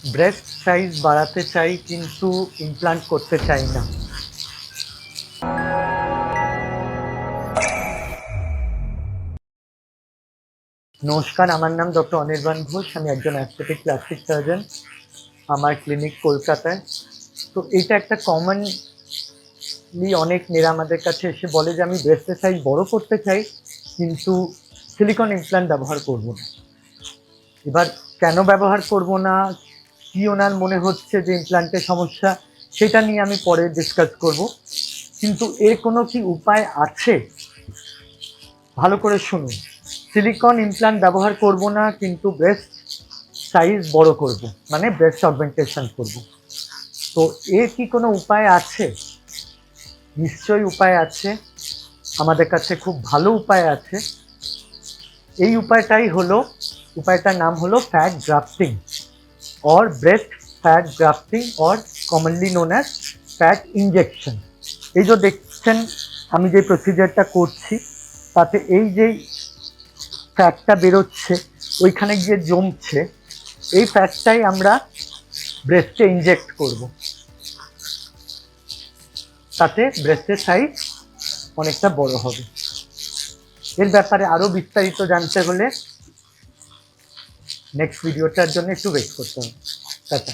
Breast size বাড়াতে চাই, কিন্তু ইমপ্লান্ট করতে চাই না। নমস্কার, আমার নাম ডক্টর অনির্বাণ ঘোষ, আমি একজন অ্যাস্থেটিক প্লাস্টিক সার্জন আমার ক্লিনিক কলকাতায়। তো এটা একটা কমনলি অনেক মেয়েরা আমাদের কাছে এসে বলে যে, আমি ব্রেস্টের সাইজ বড় করতে চাই, কিন্তু সিলিকন ইমপ্লান্ট ব্যবহার করব না। এবার কেন ব্যবহার করব না? কি ওনার মনে হচ্ছে যে ইমপ্লান্টের সমস্যা, সেটা নিয়ে আমি পরে ডিসকাস করব। কিন্তু এর কোনো কি উপায় আছে? ভালো করে শুনুন। সিলিকন ইমপ্লান্ট ব্যবহার করব না, কিন্তু ব্রেস্ট সাইজ বড় করব মানে ব্রেস্ট অগমেন্টেশন করব। তো এর কি কোনো উপায় আছে? নিশ্চয়ই উপায় আছে। আমাদের কাছে খুব ভালো উপায় আছে। এই উপায়টাই হলো, উপায়টার নাম হলো fat grafting or breast fat grafting or commonly known as fat injection. এই যে দেখছেন, আমি যে প্রসিজারটা করছি, তাতে এই যে ফ্যাটটা বেরোচ্ছে, ওইখানে গিয়ে জমছে, এই ফ্যাটটাই আমরা ব্রেস্টে ইনজেক্ট করব। তাতে ব্রেস্টের সাইজ অনেকটা বড় হবে। এর ব্যাপারে আরও বিস্তারিত জানতে হলে নেক্সট ভিডিওটার জন্য একটু ওয়েট করতে হবে। টাটা।